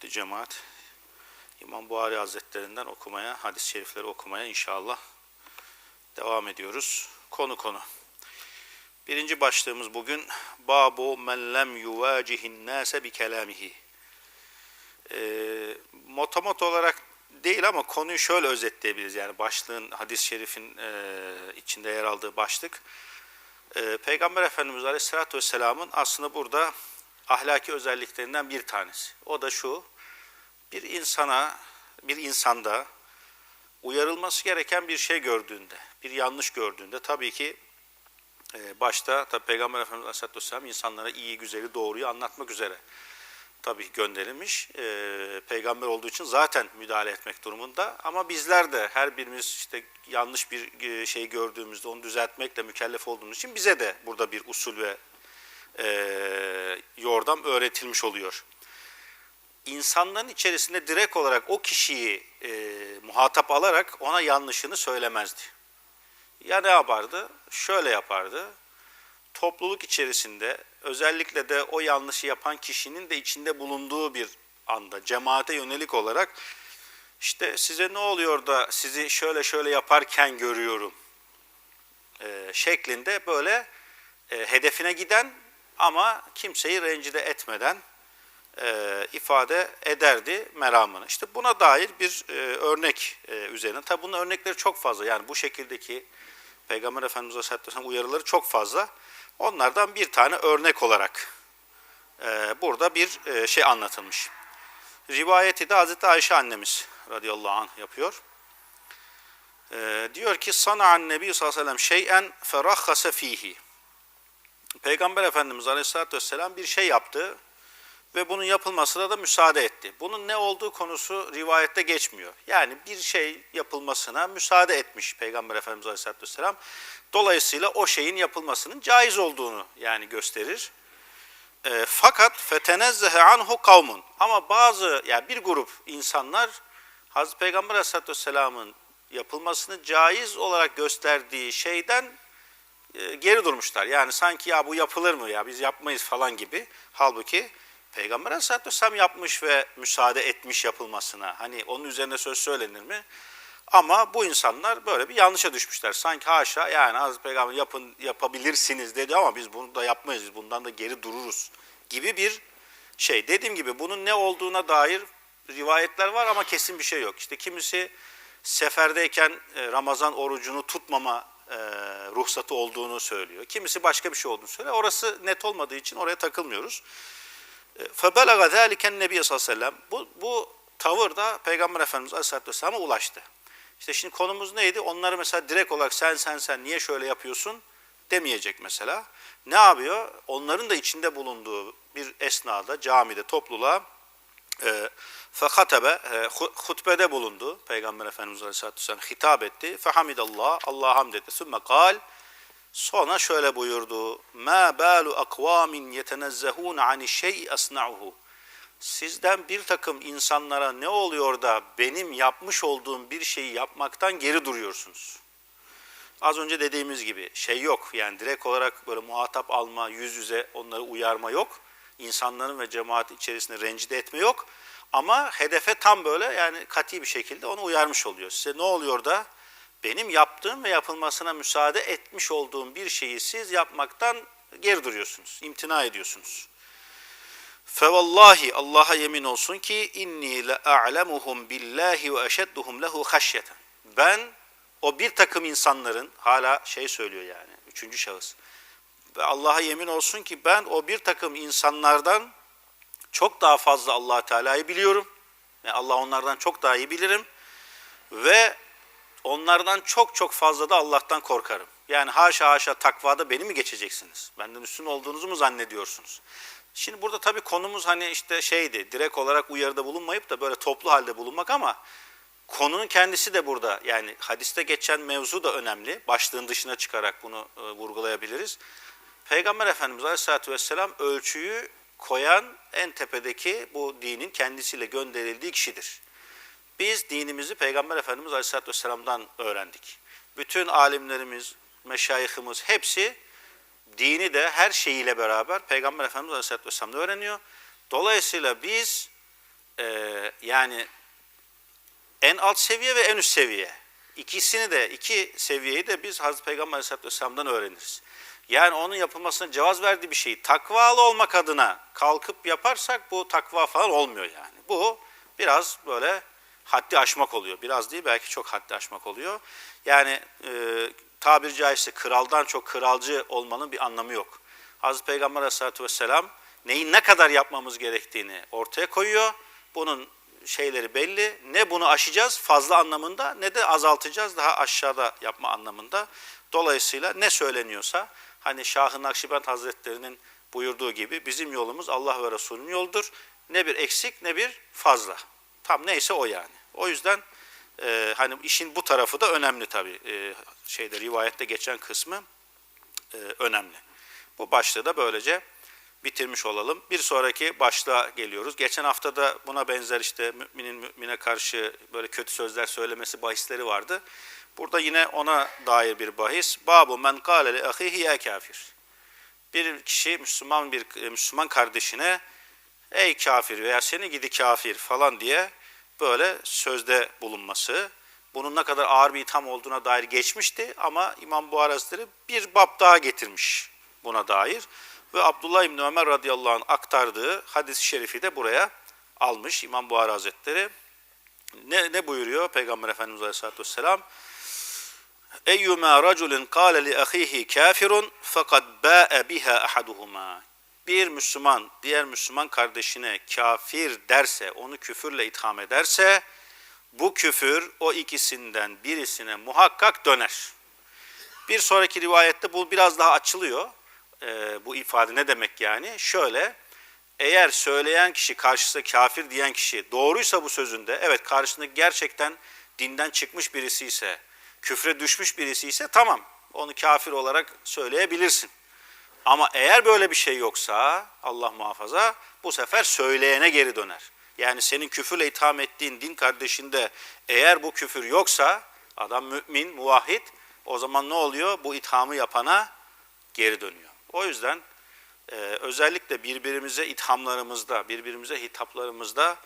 Kıymetli cemaat, İmam Buhari Hazretlerinden okumaya, hadis-i şerifleri okumaya inşallah devam ediyoruz. Konu konu. Birinci başlığımız bugün Babu men lem yuvacihin nase bi kelamihi. Ee, motomot olarak değil ama konuyu şöyle özetleyebiliriz. Yani başlığın hadis-i şerifin e, içinde yer aldığı başlık. Ee, Peygamber Efendimiz Aleyhisselatü Vesselam'ın aslında burada ahlaki özelliklerinden bir tanesi. O da şu, bir insana, bir insanda uyarılması gereken bir şey gördüğünde, bir yanlış gördüğünde tabii ki e, başta tabii Peygamber Efendimiz Aleyhisselatü Vesselam insanlara iyi, güzeli, doğruyu anlatmak üzere tabii gönderilmiş. E, peygamber olduğu için zaten müdahale etmek durumunda. Ama bizler de her birimiz işte yanlış bir e, şey gördüğümüzde onu düzeltmekle mükellef olduğumuz için bize de burada bir usul ve e, yordam öğretilmiş oluyor. İnsanların içerisinde direkt olarak o kişiyi e, muhatap alarak ona yanlışını söylemezdi. Ya ne yapardı? Şöyle yapardı. Topluluk içerisinde özellikle de o yanlışı yapan kişinin de içinde bulunduğu bir anda cemaate yönelik olarak işte size ne oluyor da sizi şöyle şöyle yaparken görüyorum e, şeklinde böyle e, hedefine giden ama kimseyi rencide etmeden e, ifade ederdi meramını. İşte buna dair bir e, örnek e, üzerine. Tabi bunun örnekleri çok fazla. Yani bu şekildeki Peygamber Efendimiz Aleyhisselatü uyarıları çok fazla. Onlardan bir tane örnek olarak e, burada bir e, şey anlatılmış. Rivayeti de Hazreti Ayşe annemiz radıyallahu anh yapıyor. E, diyor ki Sana'an Nebi sallallahu aleyhi ve sellem şeyen ferahhase fihi. Peygamber Efendimiz Aleyhisselatü Vesselam bir şey yaptı ve bunun yapılmasına da müsaade etti. Bunun ne olduğu konusu rivayette geçmiyor. Yani bir şey yapılmasına müsaade etmiş Peygamber Efendimiz Aleyhisselatü Vesselam. Dolayısıyla o şeyin yapılmasının caiz olduğunu yani gösterir. E, fakat fetenezzehe anhu kavmun. Ama bazı yani bir grup insanlar Hazreti Peygamber Aleyhisselatü Vesselam'ın yapılmasını caiz olarak gösterdiği şeyden e, geri durmuşlar. Yani sanki ya bu yapılır mı ya biz yapmayız falan gibi. Halbuki Peygamber Aleyhisselatü Vesselam yapmış ve müsaade etmiş yapılmasına. Hani onun üzerine söz söylenir mi? Ama bu insanlar böyle bir yanlışa düşmüşler. Sanki haşa yani Hazreti Peygamber yapın, yapabilirsiniz dedi ama biz bunu da yapmayız, biz bundan da geri dururuz gibi bir şey. Dediğim gibi bunun ne olduğuna dair rivayetler var ama kesin bir şey yok. İşte kimisi seferdeyken e, Ramazan orucunu tutmama e, ruhsatı olduğunu söylüyor. Kimisi başka bir şey olduğunu söylüyor. Orası net olmadığı için oraya takılmıyoruz. فَبَلَغَ ذَٰلِكَ النَّبِيَ sallallahu aleyhi ve sellem. Bu, bu tavır da Peygamber Efendimiz Aleyhisselatü Vesselam'a ulaştı. İşte şimdi konumuz neydi? Onları mesela direkt olarak sen sen sen niye şöyle yapıyorsun demeyecek mesela. Ne yapıyor? Onların da içinde bulunduğu bir esnada, camide, topluluğa e, fekatebe, e, hutbede bulundu. Peygamber Efendimiz Aleyhisselatü Vesselam hitap etti. Fehamidallah, Allah'a hamd etti. Sümme kal, Sonra şöyle buyurdu. Ma balu akvamin yetenezzehun ani şey asna'uhu. Sizden bir takım insanlara ne oluyor da benim yapmış olduğum bir şeyi yapmaktan geri duruyorsunuz? Az önce dediğimiz gibi şey yok. Yani direkt olarak böyle muhatap alma, yüz yüze onları uyarma yok. İnsanların ve cemaat içerisinde rencide etme yok. Ama hedefe tam böyle yani kati bir şekilde onu uyarmış oluyor. Size ne oluyor da benim yaptığım ve yapılmasına müsaade etmiş olduğum bir şeyi siz yapmaktan geri duruyorsunuz, imtina ediyorsunuz. Fevallahi Allah'a yemin olsun ki inni le a'lemuhum billahi ve eşedduhum lehu haşyeten. Ben o bir takım insanların hala şey söylüyor yani üçüncü şahıs. Ve Allah'a yemin olsun ki ben o bir takım insanlardan çok daha fazla allah Teala'yı biliyorum. Yani Allah onlardan çok daha iyi bilirim. Ve onlardan çok çok fazla da Allah'tan korkarım. Yani haşa haşa takvada beni mi geçeceksiniz? Benden üstün olduğunuzu mu zannediyorsunuz? Şimdi burada tabii konumuz hani işte şeydi, direkt olarak uyarıda bulunmayıp da böyle toplu halde bulunmak ama konunun kendisi de burada. Yani hadiste geçen mevzu da önemli. Başlığın dışına çıkarak bunu e, vurgulayabiliriz. Peygamber Efendimiz Aleyhisselatü Vesselam ölçüyü koyan en tepedeki bu dinin kendisiyle gönderildiği kişidir. Biz dinimizi Peygamber Efendimiz Aleyhisselatü Vesselam'dan öğrendik. Bütün alimlerimiz, meşayihimiz hepsi dini de her şeyiyle beraber Peygamber Efendimiz Aleyhisselatü Vesselam'da öğreniyor. Dolayısıyla biz e, yani en alt seviye ve en üst seviye. İkisini de, iki seviyeyi de biz Hazreti Peygamber Aleyhisselatü Vesselam'dan öğreniriz. Yani onun yapılmasına cevaz verdiği bir şeyi takvalı olmak adına kalkıp yaparsak bu takva falan olmuyor yani. Bu biraz böyle haddi aşmak oluyor. Biraz değil belki çok haddi aşmak oluyor. Yani e, tabiri caizse kraldan çok kralcı olmanın bir anlamı yok. Hazreti Peygamber Aleyhisselatü Vesselam neyi ne kadar yapmamız gerektiğini ortaya koyuyor. Bunun şeyleri belli. Ne bunu aşacağız fazla anlamında ne de azaltacağız daha aşağıda yapma anlamında. Dolayısıyla ne söyleniyorsa hani Şah-ı Nakşibend Hazretleri'nin buyurduğu gibi bizim yolumuz Allah ve Resulünün yoldur. Ne bir eksik ne bir fazla. Tam neyse o yani. O yüzden e, hani işin bu tarafı da önemli tabii. E, şeyde rivayette geçen kısmı e, önemli. Bu başlığı da böylece bitirmiş olalım. Bir sonraki başlığa geliyoruz. Geçen hafta da buna benzer işte müminin mümine karşı böyle kötü sözler söylemesi bahisleri vardı. Burada yine ona dair bir bahis. Babu men kâle li ahihi ya kafir. Bir kişi Müslüman bir Müslüman kardeşine ey kafir veya seni gidi kafir falan diye böyle sözde bulunması. Bunun ne kadar ağır bir itham olduğuna dair geçmişti ama İmam Buhari Hazretleri bir bab daha getirmiş buna dair. Ve Abdullah İbni Ömer radıyallahu anh aktardığı hadis-i şerifi de buraya almış İmam Buhari Hazretleri. Ne, ne buyuruyor Peygamber Efendimiz Aleyhisselatü Vesselam? Eyyuma raculun kâle li ahihi kafirun fakat bâe biha ahaduhuma. Bir Müslüman diğer Müslüman kardeşine kafir derse, onu küfürle itham ederse, bu küfür o ikisinden birisine muhakkak döner. Bir sonraki rivayette bu biraz daha açılıyor. Ee, bu ifade ne demek yani? Şöyle, eğer söyleyen kişi, karşısında kafir diyen kişi doğruysa bu sözünde, evet karşısındaki gerçekten dinden çıkmış birisi ise, küfre düşmüş birisi ise tamam, onu kafir olarak söyleyebilirsin. Ama eğer böyle bir şey yoksa, Allah muhafaza, bu sefer söyleyene geri döner. Yani senin küfürle itham ettiğin din kardeşinde eğer bu küfür yoksa, adam mümin, muvahhid, o zaman ne oluyor? Bu ithamı yapana geri dönüyor. O yüzden e, özellikle birbirimize ithamlarımızda, birbirimize hitaplarımızda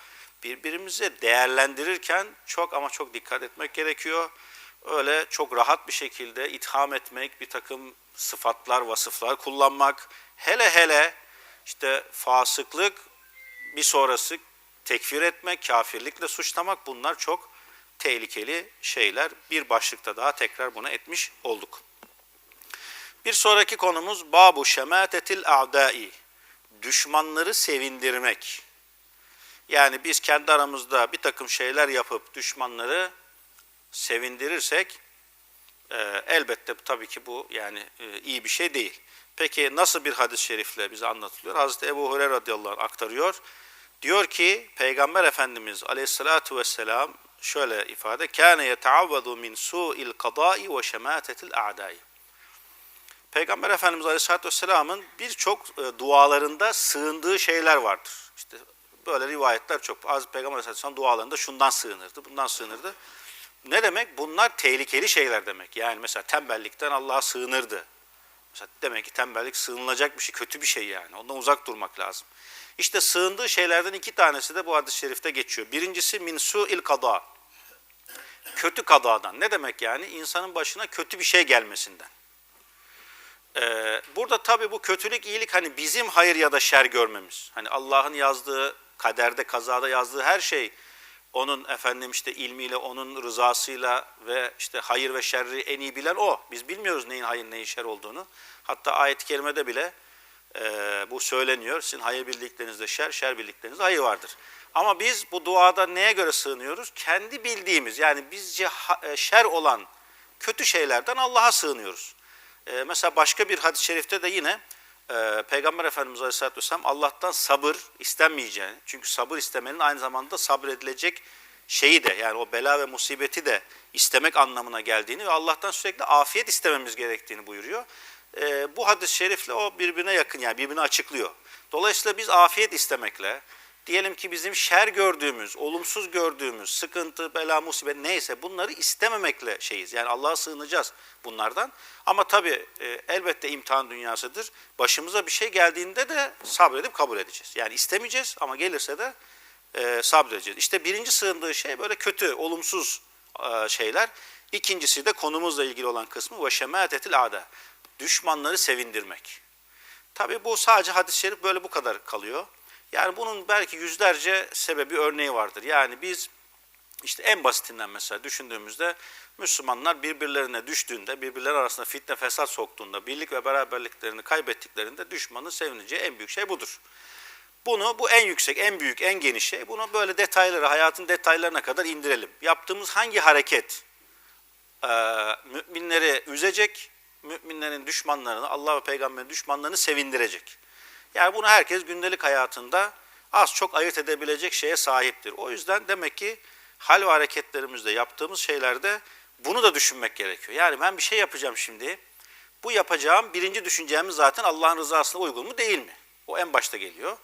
birbirimize değerlendirirken çok ama çok dikkat etmek gerekiyor. Öyle çok rahat bir şekilde itham etmek, bir takım sıfatlar, vasıflar kullanmak, hele hele işte fasıklık, bir sonrası tekfir etmek, kafirlikle suçlamak bunlar çok tehlikeli şeyler. Bir başlıkta daha tekrar buna etmiş olduk. Bir sonraki konumuz babu şematetil a'dai. Düşmanları sevindirmek. Yani biz kendi aramızda bir takım şeyler yapıp düşmanları sevindirirsek e, elbette tabii ki bu yani e, iyi bir şey değil. Peki nasıl bir hadis-i şerifle bize anlatılıyor? Hazreti Ebu Hureyre radıyallahu anh aktarıyor. Diyor ki Peygamber Efendimiz aleyhissalatu vesselam şöyle ifade kâne yeteavvadu min su'il kadâi ve şemâtetil a'dâi. Peygamber Efendimiz Aleyhisselatü Vesselam'ın birçok e, dualarında sığındığı şeyler vardır. İşte böyle rivayetler çok. Az Peygamber Aleyhisselatü Vesselam dualarında şundan sığınırdı, bundan sığınırdı. Ne demek? Bunlar tehlikeli şeyler demek. Yani mesela tembellikten Allah'a sığınırdı. Mesela demek ki tembellik sığınılacak bir şey, kötü bir şey yani. Ondan uzak durmak lazım. İşte sığındığı şeylerden iki tanesi de bu hadis-i şerifte geçiyor. Birincisi min su'il kada. Kötü kadadan. Ne demek yani? İnsanın başına kötü bir şey gelmesinden. Ee, burada tabii bu kötülük, iyilik hani bizim hayır ya da şer görmemiz. Hani Allah'ın yazdığı, kaderde, kazada yazdığı her şey onun efendim işte ilmiyle, onun rızasıyla ve işte hayır ve şerri en iyi bilen o. Biz bilmiyoruz neyin hayır, neyin şer olduğunu. Hatta ayet-i kerimede bile e, bu söyleniyor. Sizin hayır bildiklerinizde şer, şer bildiklerinizde hayır vardır. Ama biz bu duada neye göre sığınıyoruz? Kendi bildiğimiz yani bizce e, şer olan kötü şeylerden Allah'a sığınıyoruz. Ee, mesela başka bir hadis-i şerifte de yine e, Peygamber Efendimiz Aleyhisselatü Vesselam Allah'tan sabır istenmeyeceğini, çünkü sabır istemenin aynı zamanda sabredilecek şeyi de yani o bela ve musibeti de istemek anlamına geldiğini ve Allah'tan sürekli afiyet istememiz gerektiğini buyuruyor. E, bu hadis-i şerifle o birbirine yakın yani birbirini açıklıyor. Dolayısıyla biz afiyet istemekle, diyelim ki bizim şer gördüğümüz, olumsuz gördüğümüz, sıkıntı, bela, musibet neyse bunları istememekle şeyiz. Yani Allah'a sığınacağız bunlardan. Ama tabii e, elbette imtihan dünyasıdır. Başımıza bir şey geldiğinde de sabredip kabul edeceğiz. Yani istemeyeceğiz ama gelirse de e, sabredeceğiz. İşte birinci sığındığı şey böyle kötü, olumsuz e, şeyler. İkincisi de konumuzla ilgili olan kısmı ve şemâtetil âdâ. Düşmanları sevindirmek. Tabi bu sadece hadis-i şerif böyle bu kadar kalıyor. Yani bunun belki yüzlerce sebebi örneği vardır. Yani biz işte en basitinden mesela düşündüğümüzde Müslümanlar birbirlerine düştüğünde, birbirleri arasında fitne fesat soktuğunda, birlik ve beraberliklerini kaybettiklerinde düşmanın sevineceği en büyük şey budur. Bunu bu en yüksek, en büyük, en geniş şey. Bunu böyle detayları, hayatın detaylarına kadar indirelim. Yaptığımız hangi hareket e, müminleri üzecek, müminlerin düşmanlarını, Allah ve peygamberin düşmanlarını sevindirecek. Yani bunu herkes gündelik hayatında az çok ayırt edebilecek şeye sahiptir. O yüzden demek ki hal ve hareketlerimizde yaptığımız şeylerde bunu da düşünmek gerekiyor. Yani ben bir şey yapacağım şimdi. Bu yapacağım birinci düşüncemiz zaten Allah'ın rızasına uygun mu değil mi? O en başta geliyor.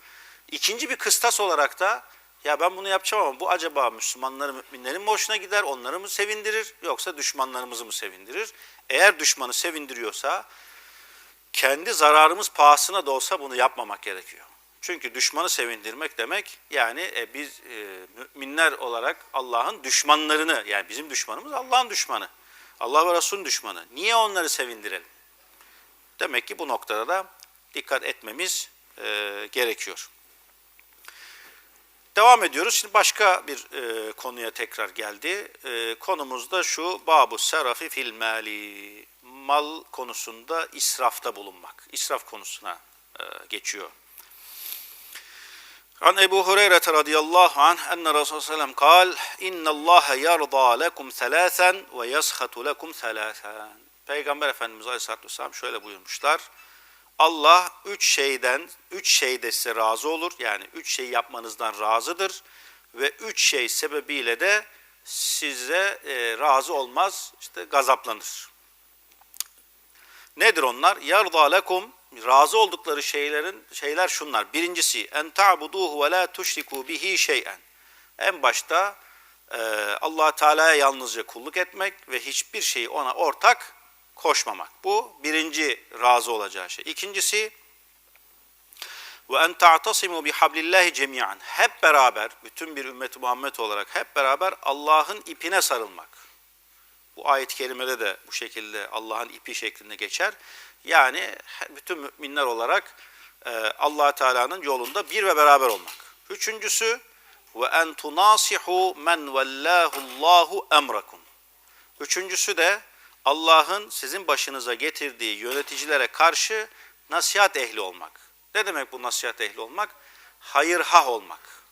İkinci bir kıstas olarak da ya ben bunu yapacağım ama bu acaba Müslümanların, müminlerin mi hoşuna gider, onları mı sevindirir yoksa düşmanlarımızı mı sevindirir? Eğer düşmanı sevindiriyorsa kendi zararımız pahasına da olsa bunu yapmamak gerekiyor. Çünkü düşmanı sevindirmek demek yani e, biz e, müminler olarak Allah'ın düşmanlarını yani bizim düşmanımız Allah'ın düşmanı. Allah ve Resul'ün düşmanı. Niye onları sevindirelim? Demek ki bu noktada da dikkat etmemiz e, gerekiyor. Devam ediyoruz. Şimdi başka bir e, konuya tekrar geldi. E, konumuz da şu babu serafi fil mali. Mal konusunda israfta bulunmak. İsraf konusuna e, geçiyor. An Ebu Hureyre radıyallahu anh enne Resulullah sellem kal inna Allah yarda lekum thalâthen ve yashatu lekum thalâthen. Peygamber Efendimiz Aleyhisselatü Vesselam şöyle buyurmuşlar. Allah üç şeyden, üç şeyde size razı olur. Yani üç şey yapmanızdan razıdır. Ve üç şey sebebiyle de size e, razı olmaz, işte gazaplanır. Nedir onlar? Yarda lekum razı oldukları şeylerin şeyler şunlar. Birincisi en ta'buduhu ve la tuşriku bihi şey'en. En başta e, Allah Teala'ya yalnızca kulluk etmek ve hiçbir şeyi ona ortak koşmamak. Bu birinci razı olacağı şey. İkincisi ve en ta'tasimu bihablillahi cemiyan. Hep beraber bütün bir ümmeti Muhammed olarak hep beraber Allah'ın ipine sarılmak. Bu ayet-i kerimede de bu şekilde Allah'ın ipi şeklinde geçer. Yani bütün müminler olarak e, allah Teala'nın yolunda bir ve beraber olmak. Üçüncüsü ve en tunasihu men vellahullahu emrakum. Üçüncüsü de Allah'ın sizin başınıza getirdiği yöneticilere karşı nasihat ehli olmak. Ne demek bu nasihat ehli olmak? Hayırhah olmak.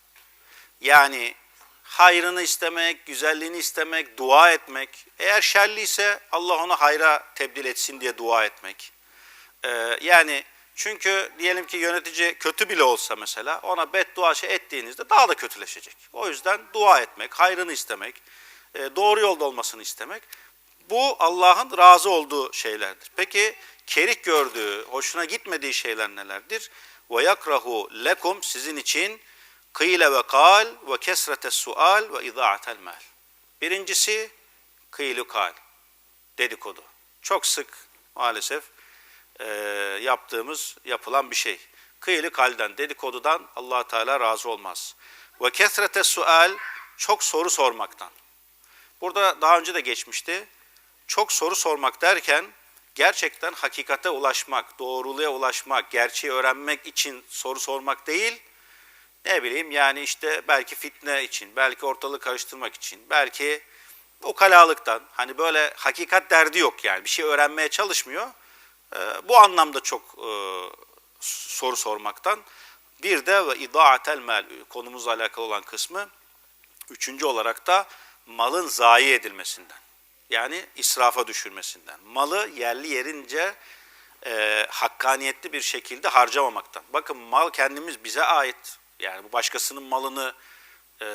Yani hayrını istemek, güzelliğini istemek, dua etmek. Eğer şerliyse Allah ona hayra tebdil etsin diye dua etmek. Ee, yani çünkü diyelim ki yönetici kötü bile olsa mesela ona beddua şey ettiğinizde daha da kötüleşecek. O yüzden dua etmek, hayrını istemek, e, doğru yolda olmasını istemek bu Allah'ın razı olduğu şeylerdir. Peki kerik gördüğü, hoşuna gitmediği şeyler nelerdir? Ve yakrahu lekum sizin için kıyle ve kal ve kesrete sual ve idaatel mal. Birincisi kıylı kal, dedikodu. Çok sık maalesef e, yaptığımız, yapılan bir şey. Kıyılı kalden, dedikodudan allah Teala razı olmaz. Ve kesrete sual, çok soru sormaktan. Burada daha önce de geçmişti. Çok soru sormak derken gerçekten hakikate ulaşmak, doğruluğa ulaşmak, gerçeği öğrenmek için soru sormak değil, ne bileyim yani işte belki fitne için, belki ortalığı karıştırmak için, belki ukalalıktan, hani böyle hakikat derdi yok yani bir şey öğrenmeye çalışmıyor. Ee, bu anlamda çok e, soru sormaktan. Bir de ve idaatel mel konumuzla alakalı olan kısmı üçüncü olarak da malın zayi edilmesinden. Yani israfa düşürmesinden. Malı yerli yerince e, hakkaniyetli bir şekilde harcamamaktan. Bakın mal kendimiz bize ait. Yani bu başkasının malını e,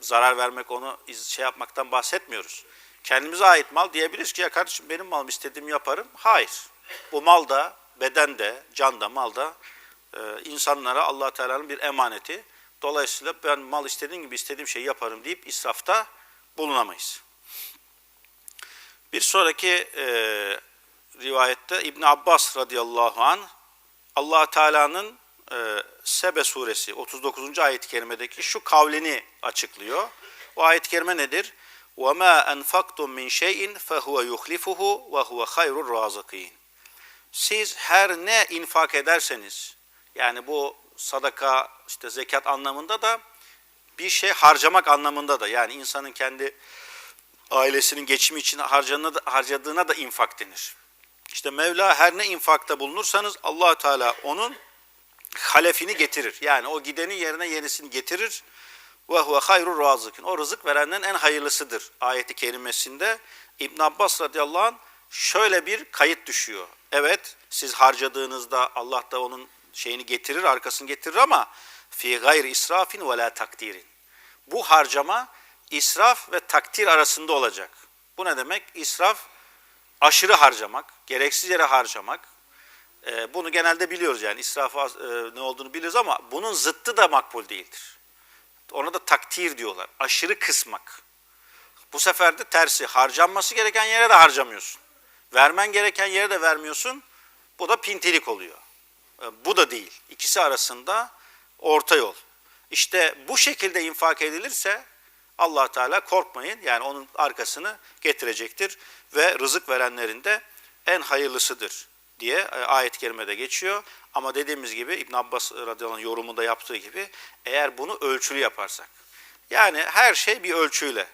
zarar vermek, onu şey yapmaktan bahsetmiyoruz. Kendimize ait mal diyebiliriz ki ya kardeşim benim malım istediğimi yaparım. Hayır. Bu mal da, beden de, can da, mal da e, insanlara allah Teala'nın bir emaneti. Dolayısıyla ben mal istediğim gibi istediğim şeyi yaparım deyip israfta bulunamayız. Bir sonraki e, rivayette İbn Abbas radıyallahu an Allah Teala'nın e, Sebe suresi 39. ayet-i kerimedeki şu kavlini açıklıyor. O ayet-i kerime nedir? وَمَا أَنْفَقْتُمْ مِنْ شَيْءٍ فَهُوَ يُخْلِفُهُ وَهُوَ خَيْرُ الرَّازِقِينَ Siz her ne infak ederseniz, yani bu sadaka, işte zekat anlamında da bir şey harcamak anlamında da, yani insanın kendi ailesinin geçimi için harcadığına da, harcadığına da infak denir. İşte Mevla her ne infakta bulunursanız allah Teala onun halefini getirir. Yani o gidenin yerine yenisini getirir. Ve huve hayrur razıkın. O rızık verenden en hayırlısıdır. Ayeti kerimesinde İbn Abbas radıyallahu anh şöyle bir kayıt düşüyor. Evet siz harcadığınızda Allah da onun şeyini getirir, arkasını getirir ama fi gayr israfin ve la takdirin. Bu harcama israf ve takdir arasında olacak. Bu ne demek? İsraf aşırı harcamak, gereksiz yere harcamak. Ee, bunu genelde biliyoruz yani israfa e, ne olduğunu biliyoruz ama bunun zıttı da makbul değildir. Ona da takdir diyorlar. Aşırı kısmak. Bu sefer de tersi harcanması gereken yere de harcamıyorsun. Vermen gereken yere de vermiyorsun. Bu da pintilik oluyor. Ee, Bu da değil. İkisi arasında orta yol. İşte bu şekilde infak edilirse allah Teala korkmayın yani onun arkasını getirecektir ve rızık verenlerin de en hayırlısıdır diye e, ayet-i kerimede geçiyor. Ama dediğimiz gibi İbn Abbas radıyallahu anh yorumunda yaptığı gibi eğer bunu ölçülü yaparsak yani her şey bir ölçüyle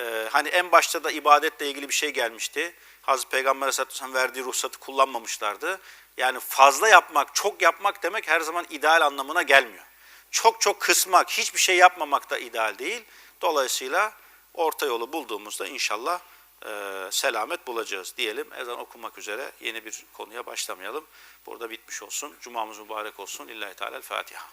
ee, hani en başta da ibadetle ilgili bir şey gelmişti. Hazreti Peygamber Aleyhisselatü Vesselam verdiği ruhsatı kullanmamışlardı. Yani fazla yapmak, çok yapmak demek her zaman ideal anlamına gelmiyor. Çok çok kısmak, hiçbir şey yapmamak da ideal değil. Dolayısıyla orta yolu bulduğumuzda inşallah e, selamet bulacağız diyelim. Ezan okumak üzere yeni bir konuya başlamayalım. Burada bitmiş olsun. Cumamız mübarek olsun. Lillahi Teala Fatiha.